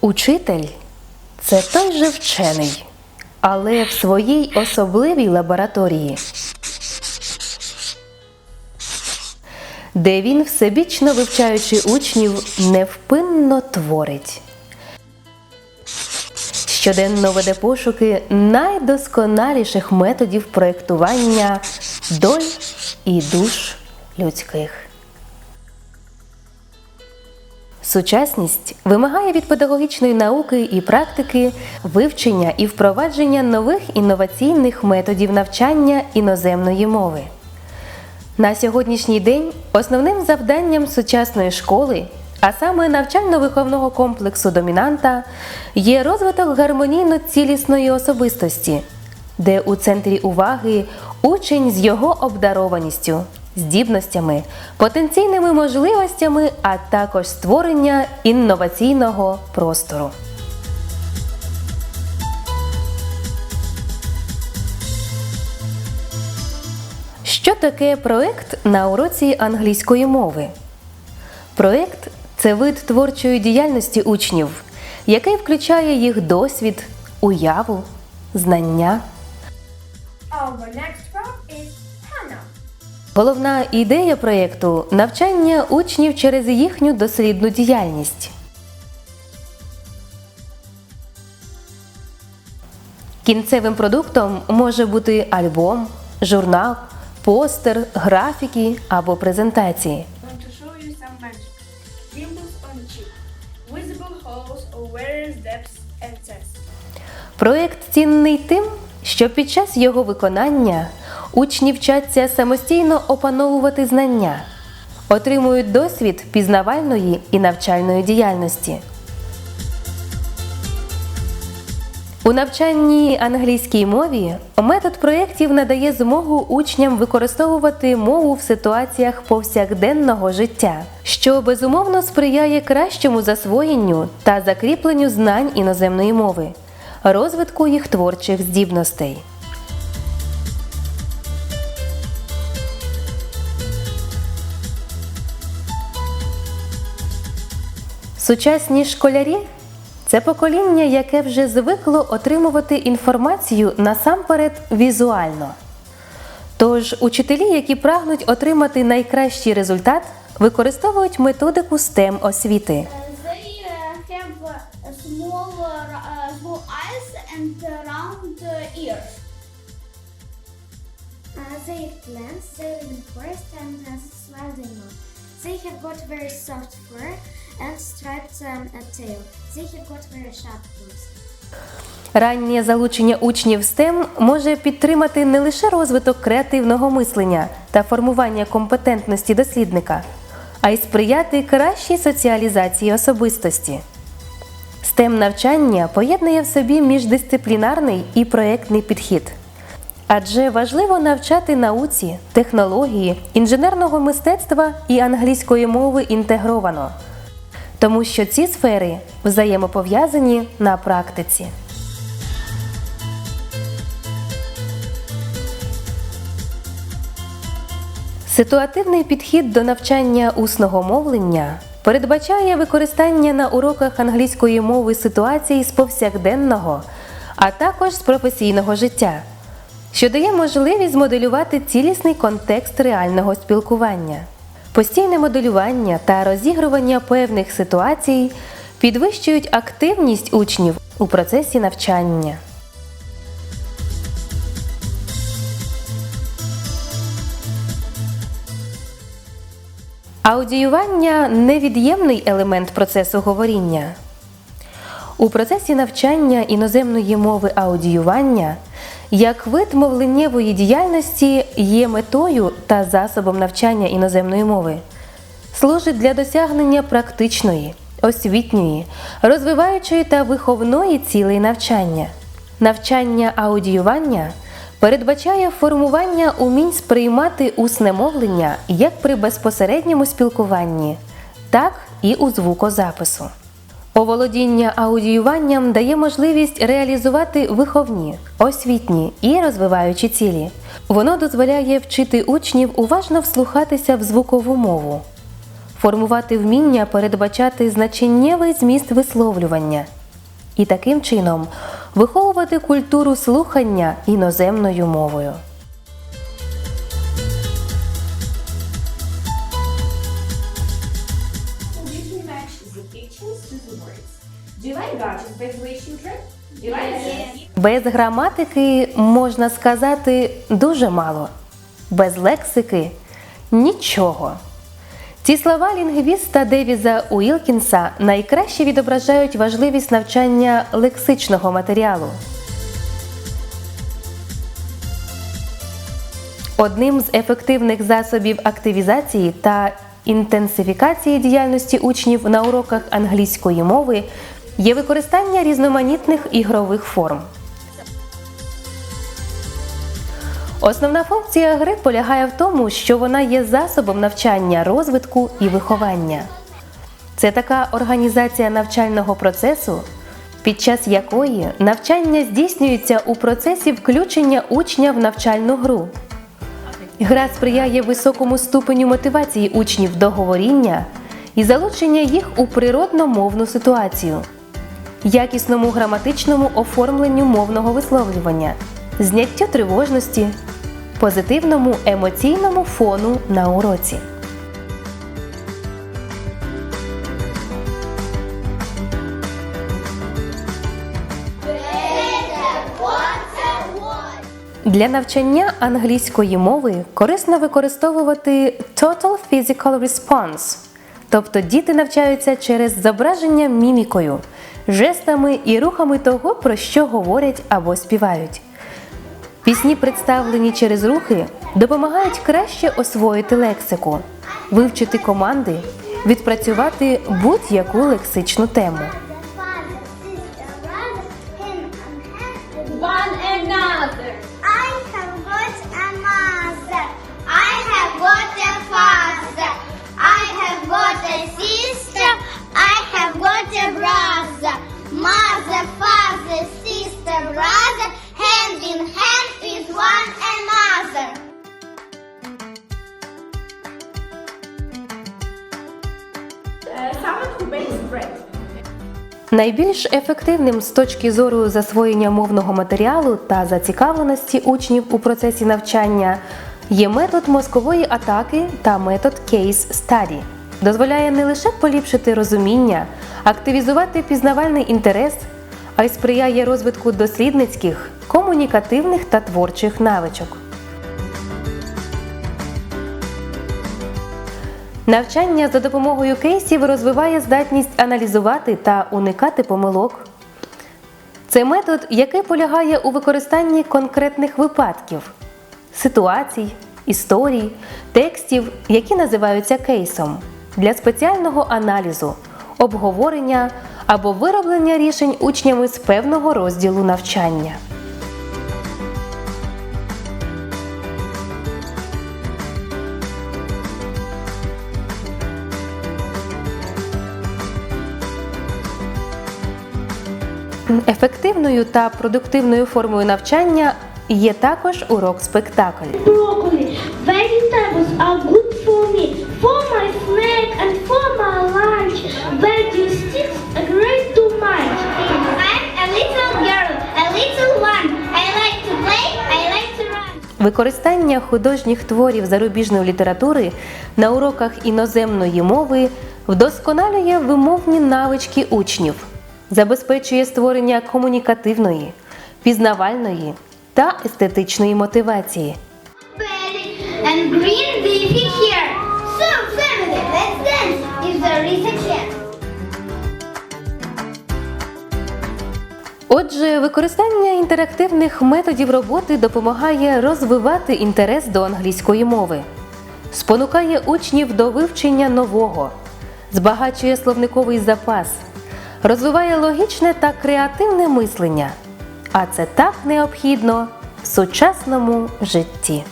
Учитель це той же вчений, але в своїй особливій лабораторії, де він, всебічно вивчаючи учнів, невпинно творить. Щоденно веде пошуки найдосконаліших методів проєктування доль і душ людських. Сучасність вимагає від педагогічної науки і практики вивчення і впровадження нових інноваційних методів навчання іноземної мови. На сьогоднішній день основним завданням сучасної школи, а саме навчально-виховного комплексу домінанта, є розвиток гармонійно цілісної особистості, де у центрі уваги учень з його обдарованістю, здібностями, потенційними можливостями, а також створення інноваційного простору. Що таке проект на уроці англійської мови? Проект це вид творчої діяльності учнів, який включає їх досвід, уяву, знання. Головна ідея проєкту навчання учнів через їхню дослідну діяльність. Кінцевим продуктом може бути альбом, журнал, постер, графіки або презентації. Проєкт цінний тим, що під час його виконання учні вчаться самостійно опановувати знання, отримують досвід пізнавальної і навчальної діяльності. У навчанні англійській мові метод проєктів надає змогу учням використовувати мову в ситуаціях повсякденного життя, що безумовно сприяє кращому засвоєнню та закріпленню знань іноземної мови, розвитку їх творчих здібностей. Сучасні школярі це покоління, яке вже звикло отримувати інформацію насамперед візуально. Тож учителі, які прагнуть отримати найкращий результат, використовують методику STEM освіти. They. Uh, they eat plants, they live in forest and uh, animals. They have got very soft fur and striped tail. Sharp claws. Раннє залучення учнів STEM може підтримати не лише розвиток креативного мислення та формування компетентності дослідника, а й сприяти кращій соціалізації особистості. STEM навчання поєднує в собі міждисциплінарний і проєктний підхід. Адже важливо навчати науці, технології, інженерного мистецтва і англійської мови інтегровано, тому що ці сфери взаємопов'язані на практиці. Ситуативний підхід до навчання усного мовлення передбачає використання на уроках англійської мови ситуацій з повсякденного, а також з професійного життя, що дає можливість змоделювати цілісний контекст реального спілкування. Постійне моделювання та розігрування певних ситуацій підвищують активність учнів у процесі навчання. Аудіювання невід'ємний елемент процесу говоріння. У процесі навчання іноземної мови аудіювання як вид мовленнєвої діяльності є метою та засобом навчання іноземної мови, служить для досягнення практичної, освітньої, розвиваючої та виховної цілей навчання. Навчання аудіювання передбачає формування умінь сприймати усне мовлення як при безпосередньому спілкуванні, так і у звукозапису. Оволодіння аудіюванням дає можливість реалізувати виховні, освітні і розвиваючі цілі. Воно дозволяє вчити учнів уважно вслухатися в звукову мову, формувати вміння передбачати значеннєвий зміст висловлювання і таким чином виховувати культуру слухання іноземною мовою. Do you like gadgets, by the children? Do you like them? Без граматики можна сказати дуже мало, без лексики нічого. Ці слова лінгвіста Девіза Уілкінса найкраще відображають важливість навчання лексичного матеріалу. Одним з ефективних засобів активізації та інтенсифікації діяльності учнів на уроках англійської мови є використання різноманітних ігрових форм. Основна функція гри полягає в тому, що вона є засобом навчання, розвитку і виховання. Це така організація навчального процесу, під час якої навчання здійснюється у процесі включення учня в навчальну гру. Гра сприяє високому ступеню мотивації учнів до говоріння і залучення їх у природно-мовну ситуацію, якісному граматичному оформленню мовного висловлювання, зняттю тривожності, позитивному емоційному фону на уроці. Для навчання англійської мови корисно використовувати Total Physical Response, тобто діти навчаються через зображення мімікою, жестами і рухами того, про що говорять або співають. Пісні, представлені через рухи, допомагають краще освоїти лексику, вивчити команди, відпрацювати будь-яку лексичну тему. Mother, father, sister, brother, hand in hand with one another. Someone who bakes bread. Найбільш ефективним з точки зору засвоєння мовного матеріалу та зацікавленості учнів у процесі навчання є метод мозкової атаки та метод Case Study. Дозволяє не лише поліпшити розуміння, активізувати пізнавальний інтерес, а й сприяє розвитку дослідницьких, комунікативних та творчих навичок. Навчання за допомогою кейсів розвиває здатність аналізувати та уникати помилок. Це метод, який полягає у використанні конкретних випадків, ситуацій, історій, текстів, які називаються кейсом, для спеціального аналізу, обговорення або вироблення рішень учнями з певного розділу навчання. Ефективною та продуктивною формою навчання є також урок спектакль. broccoli. Vegetables are good for me, for my snack and for my lunch. Використання художніх творів зарубіжної літератури на уроках іноземної мови вдосконалює вимовні навички учнів, забезпечує створення комунікативної, пізнавальної та естетичної мотивації. And green leafy hair. So, family, let's dance if there is a chance. Отже, використання інтерактивних методів роботи допомагає розвивати інтерес до англійської мови, спонукає учнів до вивчення нового, збагачує словниковий запас, розвиває логічне та креативне мислення. А це так необхідно в сучасному житті.